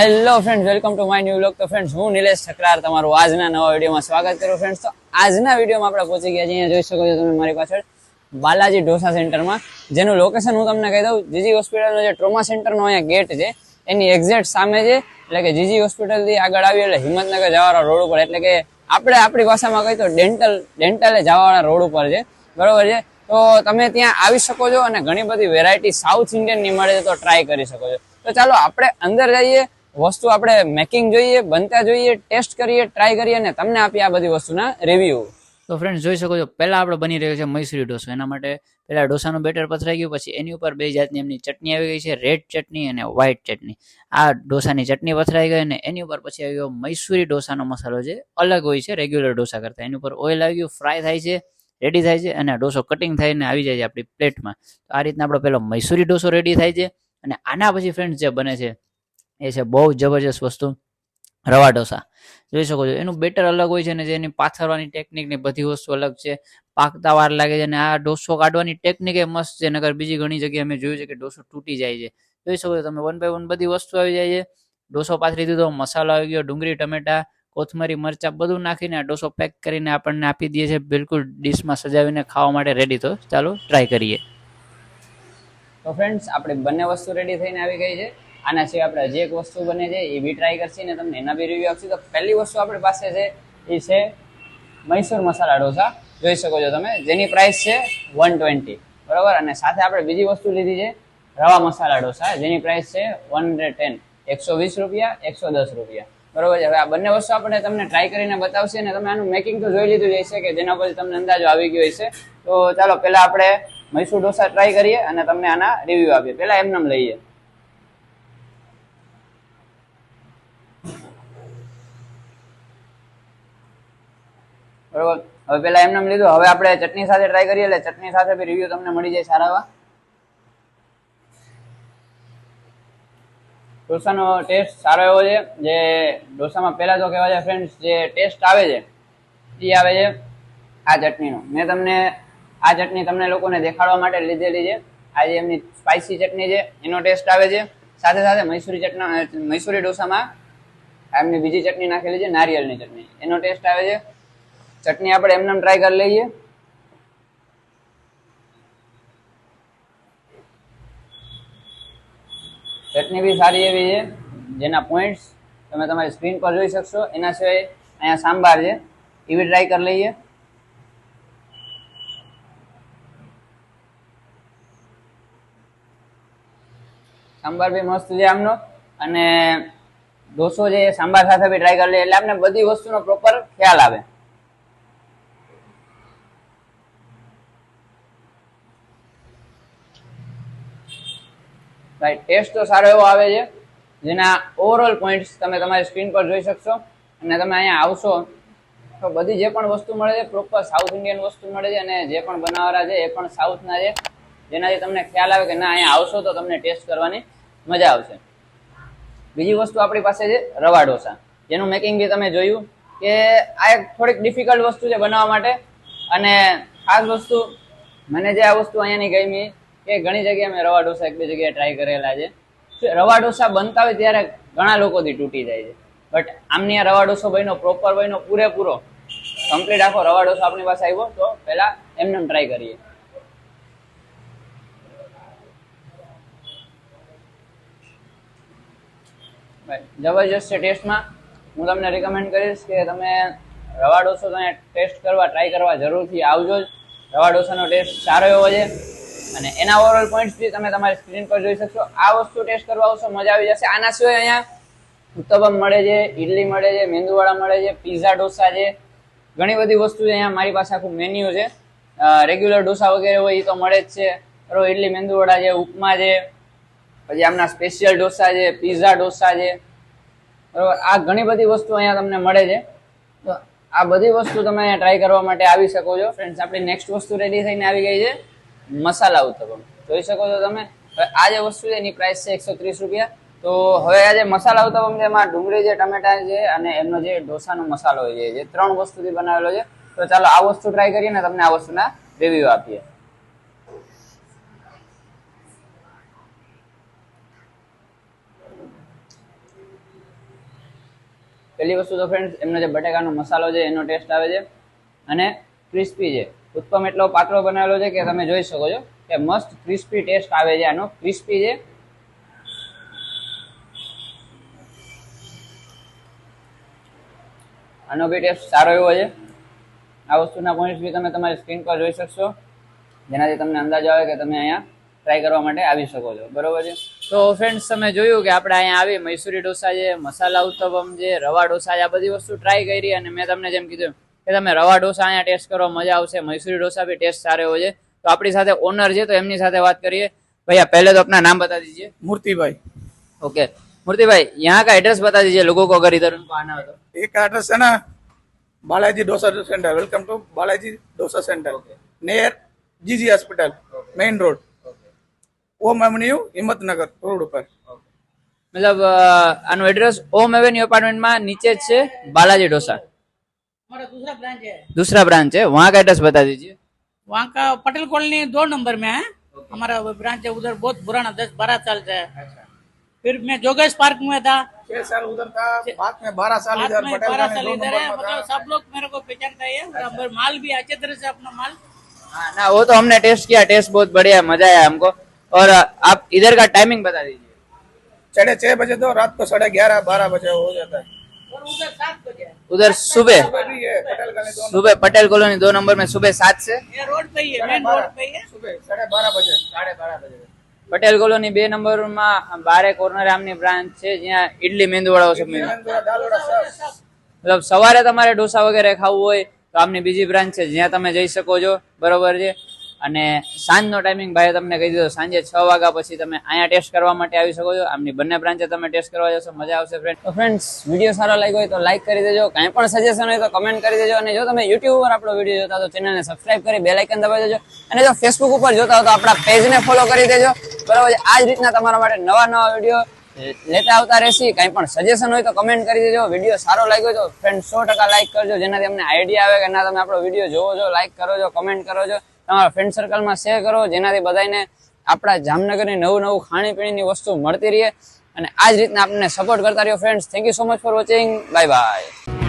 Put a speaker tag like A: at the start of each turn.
A: Hello friend welcome to my new blog તો friends હું નિલેશ ઠકરાર તમારું આજના નવા વિડીયોમાં સ્વાગત કરું ફ્રેન્ડ્સ તો, આજના વિડીયોમાં આપણે પહોંચી ગયા છીએ. અહીંયા જોઈ શકો છો તમે મારી પાછળ બાલાજી ઢોસા સેન્ટરમાં, જેનું લોકેશન હું તમને કહી દઉં. જીજી હોસ્પિટલનો જે ટ્રોમા સેન્ટરનો અહીંયા ગેટ છે, એની એક્ઝેક્ટ સામે છે, એટલે કે જીજી હોસ્પિટલથી આગળ આવી એટલે હિંમતનગર જવાવાળા રોડ ઉપર, એટલે કે આપણે આપણી ભાષામાં કહીએ તો ડેન્ટલ ડેન્ટલે જવાવાળા રોડ ઉપર છે. બરોબર છે? તો તમે ત્યાં આવી શકો છો અને ઘણી બધી વેરાયટી સાઉથ ઇન્ડિયનની મળે છે, તો ટ્રાય કરી શકો છો. તો ચાલો, આપણે અંદર જઈએ. વસ્તુ આપણે મેકિંગ જોઈએ, બનતા જોઈએ ટેસ્ટ કરીએ ટ્રાય કરીએ અને તમને આપીએ આ બધી વસ્તુના રિવ્યૂ
B: તો ફ્રેન્ડ્સ જોઈ શકો છો, પહેલા આપણે બની રહ્યો છે મૈસૂરી ઢોસો એના માટે પહેલાં ઢોસાનું બેટર પથરાઈ ગયું, પછી એની ઉપર બે જાતની એમની ચટણી આવી ગઈ છે રેડ ચટણી અને વ્હાઈટ ચટણી. આ ઢોસાની ચટણી પથરાઈ ગઈ અને એની ઉપર પછી આવી ગયો મૈસૂરી ઢોસાનો મસાલો જે અલગ હોય છે રેગ્યુલર ઢોસા કરતાં. એની ઉપર ઓઇલ આવી ગયું ફ્રાય થાય છે રેડી થાય છે અને ઢોસો કટિંગ થઈને આવી જાય છે આપણી પ્લેટમાં તો આ રીતના આપણો પહેલો મૈસૂરી ઢોસો રેડી થાય છે અને આના પછી ફ્રેન્ડ્સ જે બને છે એ છે બહુ જબરજસ્ત વસ્તુ. રવા ઢોસા. જોઈ શકો છો. એનું બેટર અલગ હોય છે ને જે એની પાથરવાની ટેકનિક ને બધી વસ્તુ અલગ છે. પાકતા વાર લાગે છે અને આ ઢોસો કાઢવાની ટેકનિક એ મસ્ત છે. નગર બીજી ઘણી જગ્યાએ અમે જોયું છે કે ઢોસો તૂટી જાય છે. જોઈ શકો છો તમે વન બાય વન બધી વસ્તુ આવી જાય છે. ઢોસો પાથરી દીધો, મસાલો આવી ગયો, ડુંગળી, ટમેટા, કોથમરી, મરચા બધું નાખીને આ ઢોસો પેક કરીને આપણને આપી દઈએ છે બિલકુલ ડીશમાં સજાવીને ખાવા માટે રેડી તો ચાલો ટ્રાય કરીએ.
A: તો ફ્રેન્ડ્સ આપણે બંને વસ્તુ રેડી થઈને આવી ગઈ છે. આના સિવાય આપણે જે એક વસ્તુ બને છે, એ બી ટ્રાય કરશે ને તમને એના બી રિવ્યુ આપશે. તો પહેલી વસ્તુ આપણી પાસે છે, એ છે મૈસૂર મસાલા ઢોસા. જોઈ શકો છો તમે, જેની પ્રાઇસ છે વન ટ્વેન્ટી બરાબર? અને સાથે આપણે બીજી વસ્તુ લીધી છે, રવા મસાલા ઢોસા. જેની પ્રાઇસ છે વન ટેન એકસો વીસ રૂપિયા, એકસો દસ રૂપિયા. બરોબર છે? હવે આ બંને વસ્તુ આપણે તમને ટ્રાય કરીને બતાવશે અને તમે આનું મેકિંગ તો જોઈ લીધું જ હશે કે જેના પછી તમને અંદાજો આવી ગયો હશે. તો ચાલો, પહેલા આપણે મૈસૂર ઢોસા ટ્રાય કરીએ અને તમને આના રિવ્યુ આપીએ. પહેલા એમનેમ લઈએ. બરોબર? હવે પેલા એમને લીધું. હવે આપણે ચટણી સાથે ટ્રાય કરીએ એટલે ચટણી સાથે બી રિવ્યુ તમને મળી જાય સારા એવા. ઢોસાનો ટેસ્ટ સારો એવો છે જે ઢોસામાં પહેલા તો કહેવા જાય ફ્રેન્ડ્સ જે ટેસ્ટ આવે છે, એ આવે છે આ ચટણીનો. મેં તમને આ ચટણી તમને લોકોને દેખાડવા માટે લીધેલી છે. આ જે એમની સ્પાઇસી ચટણી છે, એનો ટેસ્ટ આવે છે. સાથે સાથે મૈસુરી ચટણી મૈસુરી ઢોસામાં એમની બીજી ચટણી નાખેલી છે, નારિયેળની ચટણી. એનો ટેસ્ટ આવે છે. ચટણી આપણે એમને ટ્રાય કરી લઈએ. ચટણી બી સારી એવી છે. જેના પોઈન્ટ્સ તમે તમારી સ્ક્રીન પર જોઈ શકશો. એના સિવાય અહીંયા સાંભાર છે. એ બી ટ્રાય કરી લઈએ. સાંભાર બી મસ્ત છે આમનો. અને ઢોસો છે સાંભાર સાથે બી ટ્રાય કરી લઈએ. એટલે આપણે બધી વસ્તુનો પ્રોપર ખ્યાલ આવે. ભાઈ ટેસ્ટ તો સારો એવો આવે છે, જેના ઓવરઓલ પોઈન્ટ્સ તમે તમારી સ્ક્રીન પર જોઈ શકશો અને તમે અહીંયા આવશો તો બધી જે પણ વસ્તુ મળે છે પ્રોપર સાઉથ ઇન્ડિયન વસ્તુ મળે છે અને જે પણ બનાવવાના છે એ પણ સાઉથના છે. જેનાથી તમને ખ્યાલ આવે કે ના, અહીંયા આવશો તો તમને ટેસ્ટ કરવાની મજા આવશે. બીજી વસ્તુ આપણી પાસે છે, રવા ઢોસા. જેનું મેકિંગ બી તમે જોયું કે આ એક થોડીક ડિફિકલ્ટ વસ્તુ છે બનાવવા માટે અને ખાસ વસ્તુ, મને જે આ વસ્તુ અહીંયાની ગમી કે ઘણી જગ્યાએ મેં રવા ડોસા એક બે જગ્યાએ ટ્રાય કરેલા છે. રવા ડોસા બનતા હોય ત્યારે ઘણા લોકોથી તૂટી જાય છે. બટ આમની આ રવા ડોસો બન્યો પ્રોપર બન્યો, પૂરેપૂરો. કમ્પ્લીટ આખો રવા ડોસો આપણી પાસે આવ્યો, તો પહેલા એમને ટ્રાય કરીએ. જબરજસ્ત છે ટેસ્ટમાં. હું તમને રિકમેન્ડ કરીશ કે તમે રવા ડોસો તમે ટેસ્ટ કરવા ટ્રાય કરવા જરૂરથી આવજો જ. રવા ડોસાનો ટેસ્ટ સારો એવો છે. અને એના ઓવરઓલ પોઈન્ટ્સ બી તમે તમારી સ્ક્રીન પર જોઈ શકશો. આ વસ્તુ ટેસ્ટ કરવા આવશો, મજા આવી જશે. આના સિવાય અહીંયા ઉત્તપમ મળે છે ઇડલી મળે છે મેંદુવાળા મળે છે પીઝા ઢોસા છે. ઘણી બધી વસ્તુ અહીંયા મારી પાસે આખું મેન્યુ છે. રેગ્યુલર ઢોસા વગેરે હોય એ તો મળે જ છે. બરોબર ઇડલી મેંદુવડા છે, ઉપમા છે, પછી આમના સ્પેશિયલ ઢોસા છે પીઝા ઢોસા છે. બરોબર, આ ઘણી બધી વસ્તુ અહીંયા તમને મળે છે. તો આ બધી વસ્તુ તમે અહીંયા ટ્રાય કરવા માટે આવી શકો છો. ફ્રેન્ડ્સ આપણી નેક્સ્ટ વસ્તુ રેડી થઈને આવી ગઈ છે. મસાલા ઉત્તપમ. જોઈ શકો છો તમે? આ જે વસ્તુ છે એની પ્રાઇસ છે એકસો ત્રીસ રૂપિયા. તો હવે આ જે મસાલા ઉત્તપમ છે એમાં ડુંગળી છે ટમેટા છે અને એમનો જે ઢોસાનો મસાલો છે જે ત્રણ વસ્તુથી બનાવેલો છે. તો ચાલો આ વસ્તુ ટ્રાય કરીએ ને તમને આ વસ્તુના રિવ્યુ આપીએ. પહેલી વસ્તુ તો ફ્રેન્ડ્સ એમનો જે બટેકાનો મસાલો છે, એનો ટેસ્ટ આવે છે. અને ક્રિસ્પી છે. ઉત્પમ એટલો પાતળો બનાવેલો છે કે તમે જોઈ શકો છો કે મસ્ત ક્રિસ્પી ટેસ્ટ આવે છે આનો. ક્રિસ્પી છે. આનો બી ટેસ્ટ સારો એવો છે. આ વસ્તુના પોઈન્ટ બી તમે તમારી સ્ક્રીન પર જોઈ શકશો. જેનાથી તમને અંદાજ આવે કે તમે અહીંયા ટ્રાય કરવા માટે આવી શકો છો. બરોબર છે? તો ફ્રેન્ડ્સ તમે જોયું કે આપણે અહીંયા આવી મૈસુરી ઢોસા છે, મસાલા ઉત્તપમ છે, રવા છે, આ બધી વસ્તુ ટ્રાય કરી અને મેં તમને જેમ કીધું કે તમે રવા ઢોસા અહીંયા ટેસ્ટ કરો મજા આવશે મૈસુરી ઢોસા બી ટેસ્ટ સારો એવો છે તો આપણી સાથે ઓનર છે તો એમની સાથે વાત કરીએ भैया पहले तो अपना नाम बता दीजिए
C: मूर्ति भाई
A: ओके मूर्ति भाई यहाँ का एड्रेस बता दीजिए लोगों को अगर इधर उनको आना हो तो
C: एक एड्रेस है ना Balaji dosa centre welcome to Balaji dosa centre near GG hospital main road Om avenue Himmatnagar road पर
A: મતલબ અ, આનું એડ્રેસ ઓમ એવેન્યુ અપાર્ટમેન્ટમાં નીચે જ છે बालाजी डोसा
D: हमारा दूसरा ब्रांच है।
A: दूसरा ब्रांच है। वहाँ का एड्रेस बता दीजिए।
D: वहाँ का पटेल कॉलोनी दो नंबर में है। हमारा ब्रांच है उधर बहुत पुराना दस बारह साल से है। फिर मैं जोगेश पार्क में था।
C: छह साल उधर था बाद में बारह साल इधर
D: में बारह साल इधर है। मतलब सब लोग मेरे को पहचानता है। बराबर माल भी अच्छे तरह से अपना माल।
A: हाँ ना वो तो हमने टेस्ट किया। टेस्ट बहुत बढ़िया मज़ा आया हमको। और आप इधर का टाइमिंग बता दीजिए।
C: साढ़े छह बजे तो रात को साढ़े ग्यारह बारह बजे हो जाता है।
D: उधर सात बजे है।
A: उधर सुबह
C: सुबह भी है पटेल गाने दो
A: सुबह पटेल कॉलोनी दो नंबर में सुबह सात से
D: ये रोड पे ही है
C: साढ़े
D: मेन
C: बारह
D: रोड पे ही है
C: सुबह साढ़े बारह बजे
A: સાડે બાર બજે પટેલ કોલોની બે નંબરમાં બારે કોર્નરે આમની બ્રાન્ચ છે જ્યાં ઇડલી મેંદુવડાઓ છે
C: दाल वड़ा सब
A: મતલબ સવારે તમારે ઢોસા વગેરે ખાવું હોય તો આમની બીજી બ્રાન્ચ છે જ્યાં તમે જઈ શકો છો બરોબર છે અને સાંજનો ટાઈમિંગ ભાઈ તમને કહી દીધો, સાંજે છ વાગ્યા પછી તમે અહીંયા ટેસ્ટ કરવા માટે આવી શકો છો. આમની બંને બ્રાન્ચે તમે ટેસ્ટ કરવા જશો, મજા આવશે ફ્રેન્ડ તો ફ્રેન્ડ્સ વીડિયો સારો લાગ્યો હોય તો લાઈક કરી દેજો. કાંઈ પણ સજેશન હોય તો કમેન્ટ કરી દેજો. અને જો તમે યુટ્યુબ ઉપર આપણો વીડિયો જોતા તો ચેનલને સબસ્ક્રાઇબ કરી બે લાઇકન દબાવી દેજો. અને જો ફેસબુક ઉપર જોતા હો તો આપણા પેજને ફોલો કરી દેજો. બરાબર આ જ રીતના તમારા માટે નવા નવા વીડિયો લેતા આવતા રહેશી. કાંઈ પણ સજેશન હોય તો કમેન્ટ કરી દેજો. વીડિયો સારો લાગ્યો તો ફ્રેન્ડ સો ટકા લાઈક કરજો. જેનાથી અમને આઈડિયા આવે કે ના, તમે આપણો વીડિયો જોવો છો લાઈક કરો છો કમેન્ટ કરો છો. તમારા ફ્રેન્ડ સર્કલમાં શેર કરો, જેનાથી બધાને આપણા જામનગરની નવું નવું ખાણીપીણીની વસ્તુ મળતી રહે. અને આ જ રીતના આપણને સપોર્ટ કરતા રહ્યો friends thank you so much for watching bye bye